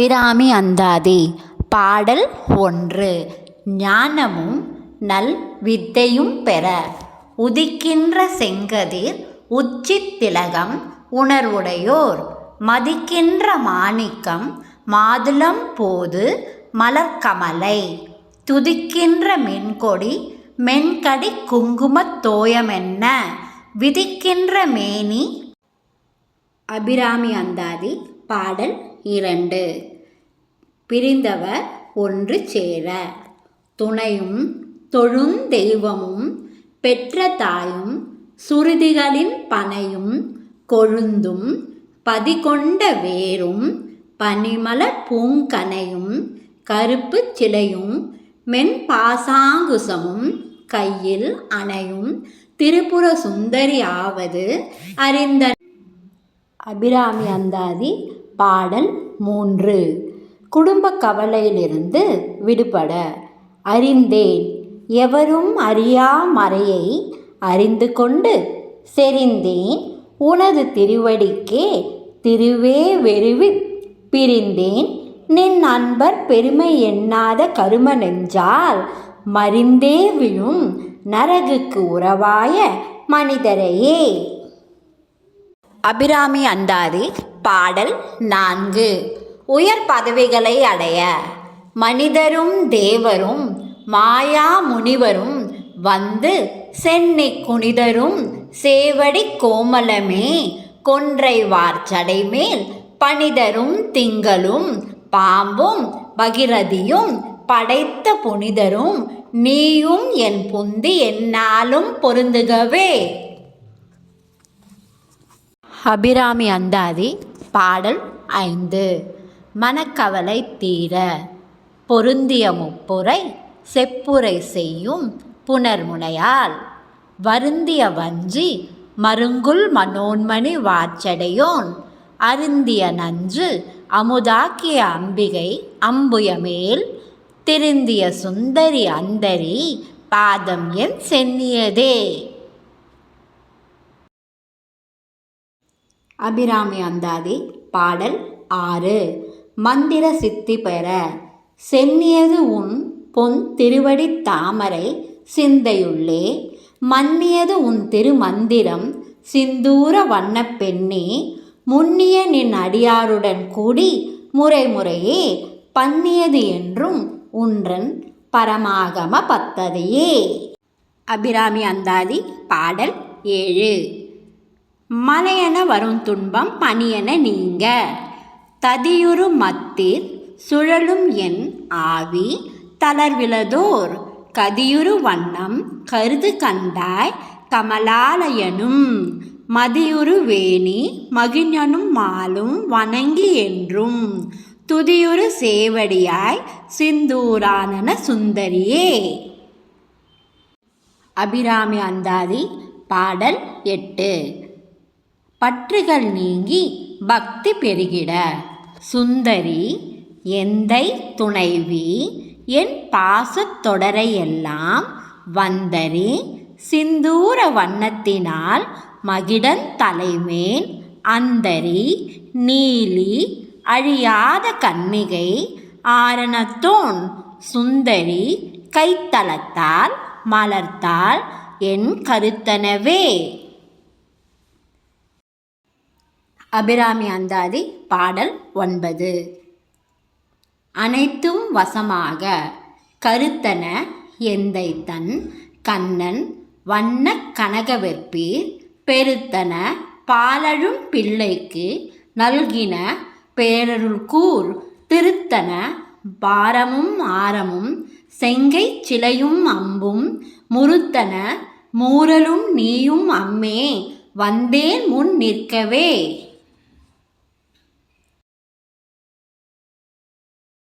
பிராமி அந்தாதி. பாடல் ஒன்று. ஞானமும் நல் வித்தையும் பெற. உதிக்கின்ற செங்கதிர் உச்சி திலகம் உணர்வுடையோர். மதிக்கின்ற மாணிக்கம் மாதுளம் போது மலர்க்கமலை துதிக்கின்ற மென்கொடி மென்கடி குங்குமத் தோயமென்ன. விதிக்கின்ற மேனி. அபிராமி அந்தாதி. பாடல் இரண்டு. பிரிந்தவர் ஒன்று சேர. துணையும் தொழுந்தெய்வமும் பெற்ற தாயும் சுருதிகளின் பனையும் கொழுந்தும் பதிகொண்ட வேரும் பனிமல பூங்கனையும் கருப்புச் சிலையும் மென்பாசாங்குசமும் கையில் அணையும் திரிபுர சுந்தரி ஆவது அறிந்த அபிராமி அந்தாதி பாடல் மூன்று. குடும்ப கவலையிலிருந்து விடுபட. அறிந்தேன் எவரும் அறியா மறையை அறிந்து கொண்டு செறிந்தேன். உனது திருவடிக்கே திருவே வெறுவி பிரிந்தேன். நின் அன்பர் பெருமை எண்ணாத கரும நெஞ்சால் மறிந்தே விழும் நரகுக்கு உறவாய மனிதரையே. அபிராமி அந்தாதி பாடல் நான்கு. உயர் பதவிகளை அடைய மனிதரும் தேவரும் மாயா முனிவரும் வந்து சென்னி குனிதரும் சேவடி கோமலமே கொன்றை வார்ச்சடை மேல் பணிதரும் திங்களும் பாம்பும் பகிரதியும் படைத்த புனிதரும் நீயும் என் புந்தி என்னாலும் பொருந்துகவே. அபிராமி அந்தாதி பாடல் ஐந்து. மனக்கவலை தீர. பொருந்திய முப்புரை செப்புரை செய்யும் புனர்முனையால். வருந்திய வஞ்சி மருங்குல் மனோன்மணி வாச்சடையோன். அருந்திய நஞ்சு அமுதாக்கிய அம்பிகை அம்புயமேல் திருந்திய சுந்தரி அந்தரி பாதம் என் சென்னியதே. அபிராமி அந்தாதி பாடல் ஆறு. மந்திர சித்தி பெற. சென்னியது உன் பொன் திருவடி தாமரை சிந்தையுள்ளே. மன்னியது உன் திருமந்திரம் சிந்தூர வண்ணப் பெண்ணே. முன்னிய நின் அடியாருடன் கூடி முறை முறையே பண்ணியது என்றும் உன்றன் பரமாகம பத்ததையே. அபிராமி அந்தாதி பாடல் ஏழு. மலையென வரும் துன்பம் பணியென நீங்க. ததியுரு மத்திர் சுழலும் என் ஆவி தளர்விலதோர். கதியுரு வண்ணம் கருது கண்டாய் கமலாலயனும். மதியுரு வேணி மகிஞனும் மாலும் வணங்கி என்றும். துதியுரு சேவடியாய் சிந்தூரானன சுந்தரியே. அபிராமி அந்தாதி பாடல் எட்டு. பற்றுகள் நீங்கி பக்தி பெருகிட. சுந்தரி எந்தை துணைவி என் பாசத் தொடரையெல்லாம் வந்தரி சிந்தூர வண்ணத்தினால் மகிடன் தலைமேன் அந்தரி நீலி அழியாத கன்னிகை ஆரணத்தோன் சுந்தரி கைத்தளத்தால் மலர்த்தால் என் கருத்தனவே. அபிராமி அந்தாதி பாடல் ஒன்பது. அனைத்தும் வசமாக கருத்தன எந்தை தன் கண்ணன் வண்ண கனகவெற்பீர் பெருத்தன பாலழும் பிள்ளைக்கு நல்கின பேரருள் கூர் திருத்தன பாரமும் ஆரமும் செங்கை சிலையும் அம்பும் முறுத்தன மூரலும் நீயும் அம்மே வந்தேன் முன் நிற்கவே.